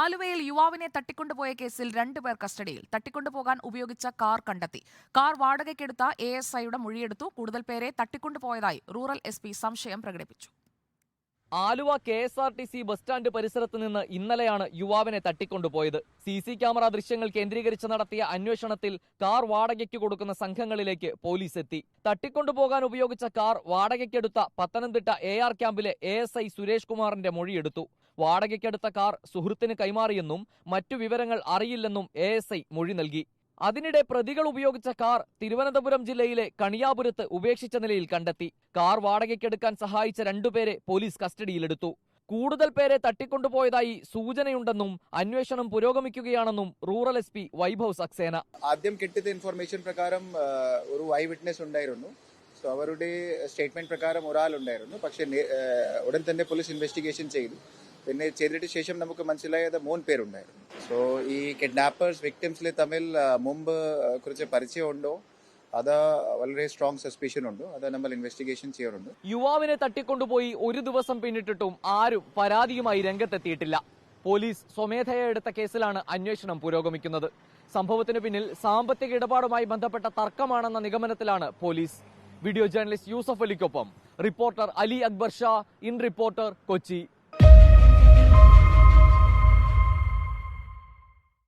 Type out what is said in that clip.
ആലുവയിൽ യുവാവിനെ തട്ടിക്കൊണ്ടുപോയ കേസിൽ രണ്ടുപേർ കസ്റ്റഡിയിൽ. തട്ടിക്കൊണ്ടുപോകാൻ ഉപയോഗിച്ച കാർ കണ്ടെത്തി. കാർ വാടകയ്ക്കെടുത്ത എ എസ് ഐയുടെ മൊഴിയെടുത്തു. കൂടുതൽ പേരെ തട്ടിക്കൊണ്ടുപോയതായി റൂറൽ എസ് സംശയം പ്രകടിപ്പിച്ചു. Aluva K S R T C bus stand പരിസരത്ത് നിന്ന് ഇന്നലെയാണ് യുവാവിനെ തട്ടിക്കൊണ്ടുപോയത്. സി സി ക്യാമറ ദൃശ്യങ്ങൾ കേന്ദ്രീകരിച്ച് നടത്തിയ അന്വേഷണത്തിൽ കാർ വാടകയ്ക്ക് കൊടുക്കുന്ന സംഘങ്ങളിലേക്ക് പോലീസ് എത്തി. തട്ടിക്കൊണ്ടുപോകാൻ ഉപയോഗിച്ച കാർ വാടകയ്ക്കെടുത്ത പത്തനംതിട്ട എ ആർ ക്യാമ്പിലെ എ എസ് ഐ സുരേഷ് കുമാറിന്റെ മൊഴിയെടുത്തു. വാടകയ്ക്കെടുത്ത കാർ സുഹൃത്തിന് കൈമാറിയെന്നും മറ്റു വിവരങ്ങൾ അറിയില്ലെന്നും എ എസ് ഐ മൊഴി നൽകി. അതിനിടെ പ്രതികൾ ഉപയോഗിച്ച കാർ തിരുവനന്തപുരം ജില്ലയിലെ കണിയാപുരത്ത് ഉപേക്ഷിച്ച നിലയിൽ കണ്ടെത്തി. കാർ വാടകയ്ക്കെടുക്കാൻ സഹായിച്ച രണ്ടുപേരെ പോലീസ് കസ്റ്റഡിയിലെടുത്തു. കൂടുതൽ പേരെ തട്ടിക്കൊണ്ടുപോയതായി സൂചനയുണ്ടെന്നും അന്വേഷണം പുരോഗമിക്കുകയാണെന്നും rural S P Vaibhav Saxena. ആദ്യം കിട്ടിയ ഇൻഫർമേഷൻ പ്രകാരം ഒരു ഐ വിറ്റ്നസ് ഉണ്ടായിരുന്നു. സോ അവരുടെ സ്റ്റേറ്റ്മെന്റ് പ്രകാരം ഒരാളുണ്ടായിരുന്നു. പക്ഷെ ഉടൻ തന്നെ പോലീസ് ഇൻവെസ്റ്റിഗേഷൻ ചെയ്തു. പിന്നെ ചെയ്തിട്ട് ശേഷം നമുക്ക് മനസ്സിലായത് മൂന്ന് പേരുണ്ടായിരുന്നു. സോ ഈ കിഡ്നാപ്പേഴ്സ് വിക്ടിംസിൽ തമ്മിൽ മുമ്പ് കുറച്ച് പരിചയമുണ്ടോ? അത് വളരെ സ്ട്രോങ് സസ്പീഷൻ ഉണ്ട്. അത് നമ്മൾ ഇൻവെസ്റ്റിഗേഷൻ ചെയ്യാറുണ്ട്. യുവാവിനെ തട്ടിക്കൊണ്ടുപോയി ഒരു ദിവസം പിന്നിട്ടിട്ടും ആരും പരാതിയുമായി രംഗത്തെത്തിയിട്ടില്ല. പോലീസ് സ്വമേധയ എടുത്ത കേസിലാണ് അന്വേഷണം പുരോഗമിക്കുന്നത്. സംഭവത്തിന് പിന്നിൽ സാമ്പത്തിക ഇടപാടുമായി ബന്ധപ്പെട്ട തർക്കമാണെന്ന നിഗമനത്തിലാണ് police. Video journalist Yusuf അലിക്കൊപ്പം reporter Ali Akbar Shah in reporter Kochi.